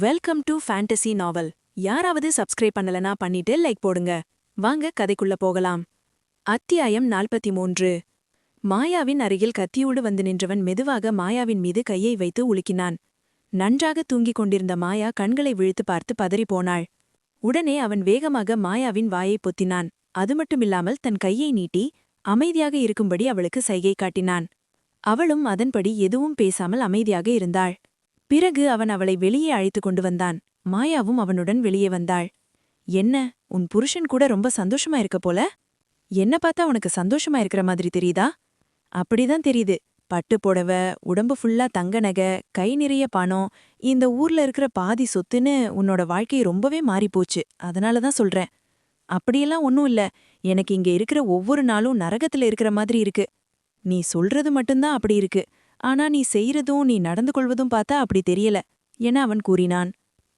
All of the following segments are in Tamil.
வெல்கம் டு ஃபேண்டசி நாவல் யாராவது சப்ஸ்கிரைப் பண்ணலனா பண்ணிட்டு லைக் போடுங்க. வாங்க கதைக்குள்ள போகலாம். அத்தியாயம் நாற்பத்தி மூன்று. மாயாவின் அருகில் கத்தியோடு வந்து நின்றவன் மெதுவாக மாயாவின் மீது கையை வைத்து உலுக்கினான். நன்றாக தூங்கிக் கொண்டிருந்த மாயா கண்களை விழித்து பார்த்து பதறிப் போனாள். உடனே அவன் வேகமாக மாயாவின் வாயை பொத்தினான். அது மட்டுமில்லாமல் தன் கையை நீட்டி அமைதியாக இருக்கும்படி அவளுக்கு சைகை காட்டினான். அவளும் அதன்படி எதுவும் பேசாமல் அமைதியாக இருந்தாள். பிறகு அவன் அவளை வெளியே அழைத்துக் கொண்டு வந்தான். மாயாவும் அவனுடன் வெளியே வந்தாள். என்ன உன் புருஷன் கூட ரொம்ப சந்தோஷமா இருக்க போல? என்ன பார்த்தா உனக்கு சந்தோஷமா இருக்கிற மாதிரி தெரியுதா? அப்படிதான் தெரியுது. பட்டு புடவ உடம்பு ஃபுல்லா தங்க நகை கை நிறைய பணம் இந்த ஊர்ல இருக்கிற பாதி சொத்துன்னு உன்னோட வாழ்க்கை ரொம்பவே மாறிப்போச்சு அதனால தான் சொல்றேன். அப்படியெல்லாம் ஒன்னும் இல்ல. எனக்கு இங்க இருக்கிற ஒவ்வொரு நாளும் நரகத்துல இருக்கிற மாதிரி இருக்கு. நீ சொல்றது மட்டும்தான் அப்படி இருக்கு. ஆனா நீ செய்யறதும் நீ நடந்து கொள்வதும் பார்த்தா அப்படி தெரியல என அவன் கூறினான்.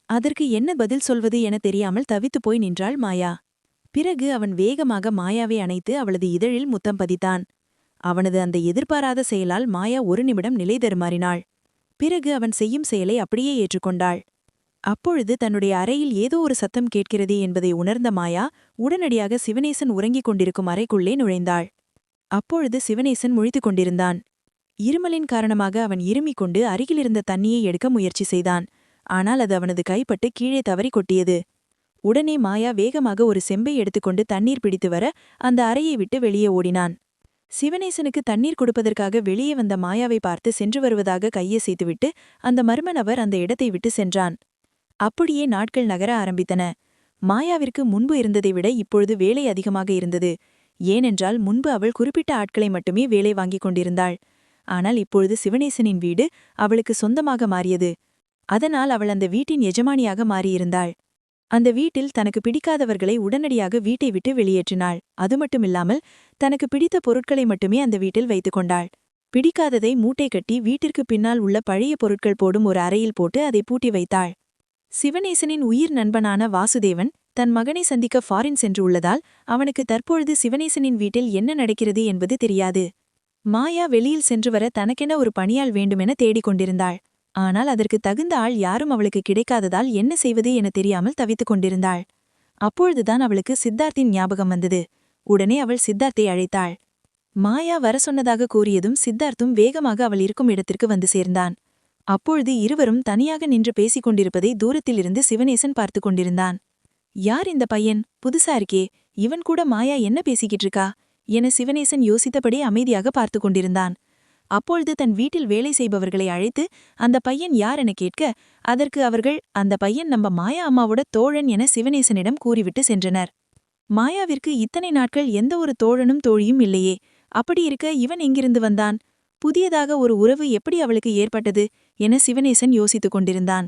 அதற்கு என்ன பதில் சொல்வது என தெரியாமல் தவித்து போய் நின்றாள் மாயா. பிறகு அவன் வேகமாக மாயாவை அணைத்து அவளது இதழில் முத்தம் பதித்தான். அவனது அந்த எதிர்பாராத செயலால் மாயா ஒரு நிமிடம் நிலை தருமாறினாள். பிறகு அவன் செய்யும் செயலை அப்படியே ஏற்றுக்கொண்டாள். அப்பொழுது தன்னுடைய அறையில் ஏதோ ஒரு சத்தம் கேட்கிறது என்பதை உணர்ந்த மாயா உடனடியாக சிவனேசன் உறங்கிக் கொண்டிருக்கும் அறைக்குள்ளே நுழைந்தாள். அப்பொழுது சிவனேசன் முழித்துக் கொண்டிருந்தான். இருமலின் காரணமாக அவன் இருமிக் கொண்டு அருகிலிருந்த தண்ணியை எடுக்க முயற்சி செய்தான். ஆனால் அது அவனது கைப்பட்டு கீழே தவறி கொட்டியது. உடனே மாயா வேகமாக ஒரு செம்பை எடுத்துக்கொண்டு தண்ணீர் பிடித்து வர அந்த அறையை விட்டு வெளியே ஓடினான். சிவனேசனுக்கு தண்ணீர் கொடுப்பதற்காக வெளியே வந்த மாயாவை பார்த்து சென்று வருவதாக கையை செய்துவிட்டு அந்த மர்மநபர் அந்த இடத்தை விட்டு சென்றான். அப்படியே நாட்கள் நகர ஆரம்பித்தன. மாயாவிற்கு முன்பு இருந்ததை விட இப்பொழுது வேலை அதிகமாக இருந்தது. ஏனென்றால் முன்பு அவள் குறிப்பிட்ட ஆட்களை மட்டுமே வேலை வாங்கிக் கொண்டிருந்தாள். ஆனால் இப்பொழுது சிவனேசனின் வீடு அவளுக்கு சொந்தமாக மாறியது. அதனால் அவள் அந்த வீட்டின் எஜமானியாக மாறியிருந்தாள். அந்த வீட்டில் தனக்கு பிடிக்காதவர்களை உடனடியாக வீட்டை விட்டு வெளியேற்றினாள். அது மட்டுமில்லாமல் தனக்கு பிடித்த பொருட்களை மட்டுமே அந்த வீட்டில் வைத்துக் கொண்டாள். பிடிக்காததை மூட்டை கட்டி வீட்டிற்கு பின்னால் உள்ள பழைய பொருட்கள் போடும் ஒரு அறையில் போட்டு அதை பூட்டி வைத்தாள். சிவனேசனின் உயிர் நண்பனான வாசுதேவன் தன் மகனை சந்திக்க ஃபாரின் சென்று உள்ளதால் அவனுக்கு தற்பொழுது சிவனேசனின் வீட்டில் என்ன நடக்கிறது என்பது தெரியாது. மாயா வெளியில் சென்று வர தனக்கென ஒரு பணியாள் வேண்டுமென தேடிக் கொண்டிருந்தாள். ஆனால் அதற்கு தகுந்த ஆள் யாரும் அவளுக்கு கிடைக்காததால் என்ன செய்வது என தெரியாமல் தவித்துக் கொண்டிருந்தாள். அப்பொழுதுதான் அவளுக்கு சித்தார்த்தின் ஞாபகம் வந்தது. உடனே அவள் சித்தார்த்தை அழைத்தாள். மாயா வர சொன்னதாக கூறியதும் சித்தார்த்தும் வேகமாக அவள் இருக்கும் இடத்திற்கு வந்து சேர்ந்தான். அப்பொழுது இருவரும் தனியாக நின்று பேசிக் கொண்டிருப்பதை தூரத்திலிருந்து சிவனேசன் பார்த்து கொண்டிருந்தான். யார் இந்த பையன்? புதுசா இருக்கே. இவன் கூட மாயா என்ன பேசிக்கிட்டு இருக்கா? என சிவனேசன் யோசித்தபடி அமைதியாக பார்த்து கொண்டிருந்தான். அப்பொழுது தன் வீட்டில் வேலை செய்பவர்களை அழைத்து அந்த பையன் யார் என கேட்க அதற்கு அவர்கள் அந்த பையன் நம்ம மாயா அம்மாவோட தோழன் என சிவனேசனிடம் கூறிவிட்டு சென்றனர். மாயாவிற்கு இத்தனை நாட்கள் எந்த ஒரு தோழனும் தோழியும் இல்லையே. அப்படி இருக்க இவன் எங்கிருந்து வந்தான்? புதியதாக ஒரு உறவு எப்படி அவளுக்கு ஏற்பட்டது? என சிவனேசன் யோசித்துக் கொண்டிருந்தான்.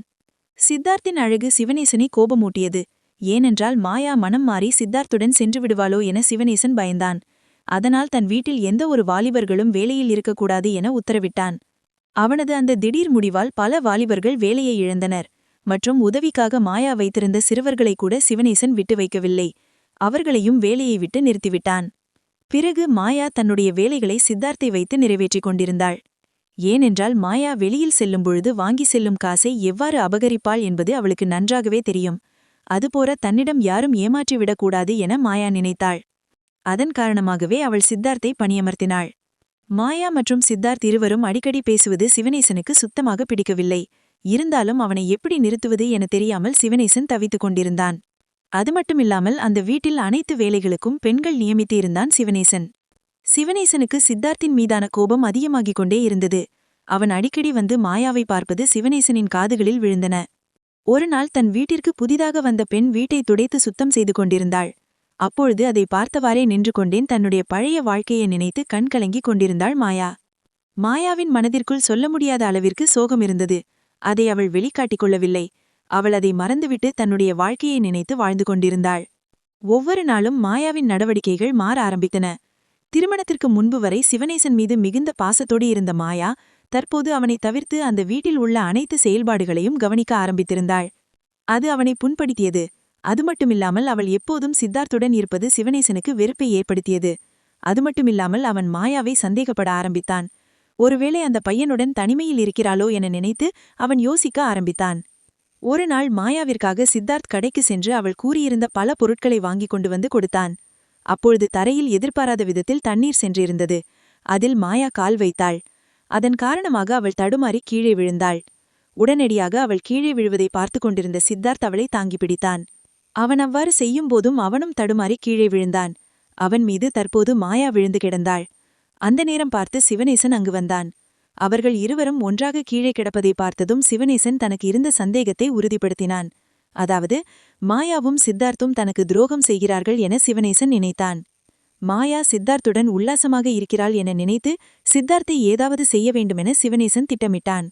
சித்தார்த்தின் அழகு சிவனேசனை கோபமூட்டியது. ஏனென்றால் மாயா மனம் மாறி சித்தார்த்துடன் சென்று விடுவாளோ என சிவனேசன் பயந்தான். அதனால் தன் வீட்டில் எந்த ஒரு வாலிபர்களும் வேலையில் இருக்கக்கூடாது என உத்தரவிட்டான். அவனது அந்த திடீர் முடிவால் பல வாலிபர்கள் வேலையை இழந்தனர். மற்றும் உதவிக்காக மாயா வைத்திருந்த சிறுவர்களை கூட சிவனேசன் விட்டு வைக்கவில்லை. அவர்களையும் வேலையை விட்டு நிறுத்திவிட்டான். பிறகு மாயா தன்னுடைய வேலைகளை சித்தார்த்தை வைத்து நிறைவேற்றிக் கொண்டிருந்தாள். ஏனென்றால் மாயா வெளியில் செல்லும் பொழுது வாங்கி செல்லும் காசை எவ்வாறு அபகரிப்பாள் என்பது அவளுக்கு நன்றாகவே தெரியும். அதுபோல தன்னிடம் யாரும் ஏமாற்றிவிடக்கூடாது என மாயா நினைத்தாள். அதன் காரணமாகவே அவள் சித்தார்த்தை பணியமர்த்தினாள். மாயா மற்றும் சித்தார்த் இருவரும் அடிக்கடி பேசுவது சிவனேசனுக்கு சுத்தமாக பிடிக்கவில்லை. இருந்தாலும் அவனை எப்படி நிறுத்துவது என தெரியாமல் சிவனேசன் தவித்துக் கொண்டிருந்தான். அது மட்டுமில்லாமல் அந்த வீட்டில் அனைத்து வேலைகளுக்கும் பெண்கள் நியமித்திருந்தான் சிவனேசன். சிவனேசனுக்கு சித்தார்த்தின் மீதான கோபம் அதிகமாகிக் கொண்டே இருந்தது. அவன் அடிக்கடி வந்து மாயாவை பார்ப்பது சிவனேசனின் காதுகளில் விழுந்தன. ஒரு நாள் தன் வீட்டிற்கு புதிதாக வந்த பெண் வீட்டை துடைத்து சுத்தம் செய்து கொண்டிருந்தாள். அப்பொழுது அதை பார்த்தவாறே நின்று கொண்டேன். தன்னுடைய பழைய வாழ்க்கையை நினைத்து கண் கலங்கிக் கொண்டிருந்தாள் மாயா. மாயாவின் மனதிற்குள் சொல்ல முடியாத அளவிற்கு சோகம் இருந்தது. அதை அவள் வெளிக்காட்டிக் கொள்ளவில்லை. அவள் அதை மறந்துவிட்டு தன்னுடைய வாழ்க்கையை நினைத்து வாழ்ந்து கொண்டிருந்தாள். ஒவ்வொரு நாளும் மாயாவின் நடவடிக்கைகள் மாற ஆரம்பித்தன. திருமணத்திற்கு முன்பு வரை சிவனேசன் மீது மிகுந்த பாசத்தோடு இருந்த மாயா தற்போது அவனை தவிர்த்து அந்த வீட்டில் உள்ள அனைத்து செயல்பாடுகளையும் கவனிக்க ஆரம்பித்திருந்தாள். அது அவனை புண்படுத்தியது. அது மட்டுமில்லாமல் அவள் எப்போதும் சித்தார்த்துடன் இருப்பது சிவனேசனுக்கு வெறுப்பை ஏற்படுத்தியது. அது மட்டுமில்லாமல் அவன் மாயாவை சந்தேகப்பட ஆரம்பித்தான். ஒருவேளை அந்த பையனுடன் தனிமையில் இருக்கிறாளோ என நினைத்து அவன் யோசிக்க ஆரம்பித்தான். ஒரு நாள் மாயாவிற்காக சித்தார்த் கடைக்கு சென்று அவள் கூறியிருந்த பல பொருட்களை வாங்கிக் கொண்டு வந்து கொடுத்தான். அப்பொழுது தரையில் எதிர்பாராத விதத்தில் தண்ணீர் சென்றிருந்தது. அதில் மாயா கால் வைத்தாள். அதன் காரணமாக அவள் தடுமாறி கீழே விழுந்தாள். உடனடியாக அவள் கீழே விழுவதை பார்த்து கொண்டிருந்த சித்தார்த் அவளை தாங்கி பிடித்தான். அவன் அவ்வாறு செய்யும்போதும் அவனும் தடுமாறி கீழே விழுந்தான். அவன் மீது தற்போது மாயா விழுந்து கிடந்தாள். அந்த நேரம் பார்த்து சிவனேசன் அங்கு வந்தான். அவர்கள் இருவரும் ஒன்றாக கீழே கிடப்பதை பார்த்ததும் சிவனேசன் தனக்கு இருந்த சந்தேகத்தை உறுதிப்படுத்தினான். அதாவது மாயாவும் சித்தார்த்தும் தனக்கு துரோகம் செய்கிறார்கள் என சிவனேசன் நினைத்தான். மாயா சித்தார்த்துடன் உல்லாசமாக இருக்கிறாள் என நினைத்து சித்தார்த்தை ஏதாவது செய்ய வேண்டுமென சிவனேசன் திட்டமிட்டான்.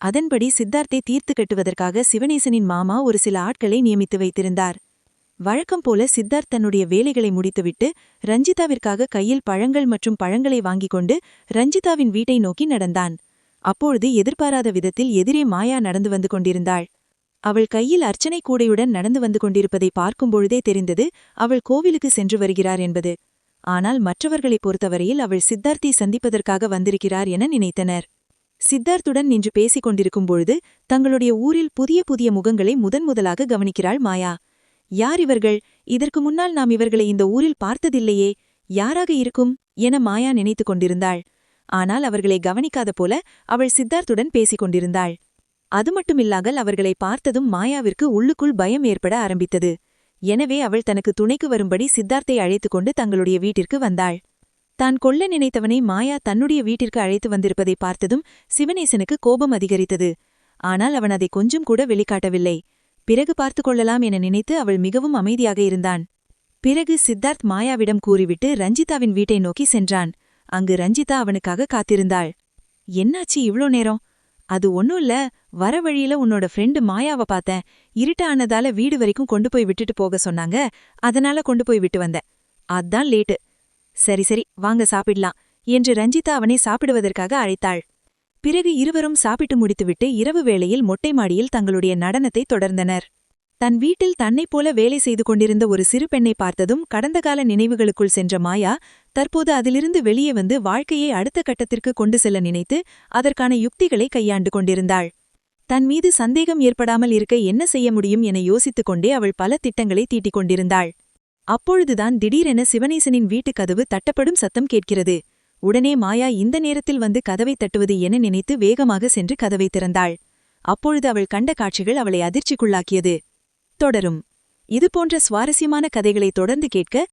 அதன்படி சித்தார்த்தை தீர்த்து கட்டுவதற்காக சிவனேசனின் மாமா ஒரு சில ஆட்களை நியமித்து வைத்திருந்தார். வழக்கம் போல சித்தார்த் தன்னுடைய வேலைகளை முடித்துவிட்டு ரஞ்சிதாவிற்காக கையில் பழங்கள் மற்றும் பழங்களை வாங்கிக் கொண்டு ரஞ்சிதாவின் வீட்டை நோக்கி நடந்தான். அப்பொழுது எதிர்பாராத விதத்தில் எதிரே மாயா நடந்து வந்து கொண்டிருந்தாள். அவள் கையில் அர்ச்சனை கூடையுடன் நடந்து வந்து கொண்டிருப்பதை பார்க்கும்பொழுதே தெரிந்தது அவள் கோவிலுக்கு சென்று வருகிறார் என்பது. ஆனால் மற்றவர்களைப் பொறுத்தவரையில் அவள் சித்தார்த்தை சந்திப்பதற்காக வந்திருக்கிறார் என நினைத்தனர். சித்தார்த்துடன் நின்று பேசிக் கொண்டிருக்கும் பொழுது தங்களுடைய ஊரில் புதிய புதிய முகங்களை முதன் முதலாக கவனிக்கிறாள் மாயா. யார் இவர்கள்? இதற்கு முன்னால் நாம் இவர்களை இந்த ஊரில் பார்த்ததில்லையே. யாராக இருக்கும்? என மாயா நினைத்துக் கொண்டிருந்தாள். ஆனால் அவர்களை கவனிக்காத போல அவள் சித்தார்த்துடன் பேசிக் கொண்டிருந்தாள். அது மட்டுமில்லாமல் அவர்களை பார்த்ததும் மாயாவிற்கு உள்ளுக்குள் பயம் ஏற்பட ஆரம்பித்தது. எனவே அவள் தனக்கு துணைக்கு வரும்படி சித்தார்த்தை அழைத்துக் கொண்டு தங்களுடைய வீட்டிற்கு வந்தாள். தான் கொல்ல நினைத்தவனை மாயா தன்னுடைய வீட்டிற்கு அழைத்து வந்திருப்பதை பார்த்ததும் சிவனேசனுக்கு கோபம் அதிகரித்தது. ஆனால் அவன் அதை கொஞ்சம் கூட வெளிக்காட்டவில்லை. பிறகு பார்த்து கொள்ளலாம் என நினைத்து அவள் மிகவும் அமைதியாக இருந்தான். பிறகு சித்தார்த் மாயாவிடம் கூறிவிட்டு ரஞ்சிதாவின் வீட்டை நோக்கி சென்றான். அங்கு ரஞ்சிதா அவனுக்காக காத்திருந்தாள். என்னாச்சு இவ்ளோ நேரம்? அது ஒன்னும் இல்ல. வர வழியில உன்னோட ஃப்ரெண்டு மாயாவ பார்த்தேன். இருட்ட ஆனதால வீடு வரைக்கும் கொண்டு போய் விட்டுட்டு போக சொன்னாங்க. அதனால கொண்டு போய் விட்டு வந்தேன். அதான் லேட்டு சரி சரி வாங்க சாப்பிடலாம் என்று ரஞ்சிதா அவனை சாப்பிடுவதற்காக அழைத்தாள். பிறகு இருவரும் சாப்பிட்டு முடித்துவிட்டு இரவு வேளையில் மொட்டை மாடியில் தங்களுடைய நடனத்தை தொடர்ந்தனர். தன் வீட்டில் தன்னைப் போல வேலை செய்து கொண்டிருந்த ஒரு சிறு பெண்ணை பார்த்ததும் கடந்த கால நினைவுகளுக்குள் சென்ற மாயா தற்போது அதிலிருந்து வெளியே வந்து வாழ்க்கையை அடுத்த கட்டத்திற்கு கொண்டு செல்ல நினைத்து அதற்கான யுக்திகளை கையாண்டு கொண்டிருந்தாள். தன் மீது சந்தேகம் ஏற்படாமல் இருக்க என்ன செய்ய முடியும் என யோசித்துக் கொண்டே அவள் பல திட்டங்களை தீட்டிக் கொண்டிருந்தாள். அப்பொழுதுதான் திடீரென சிவனேசனின் வீட்டுக் கதவு தட்டப்படும் சத்தம் கேட்கிறது. உடனே மாயா இந்த நேரத்தில் வந்து கதவை தட்டுவது என நினைத்து வேகமாக சென்று கதவை திறந்தாள். அப்பொழுது அவள் கண்ட காட்சிகள் அவளை அதிர்ச்சிக்குள்ளாக்கியது. தொடரும். இதுபோன்ற சுவாரஸ்யமான கதைகளை தொடர்ந்து கேட்க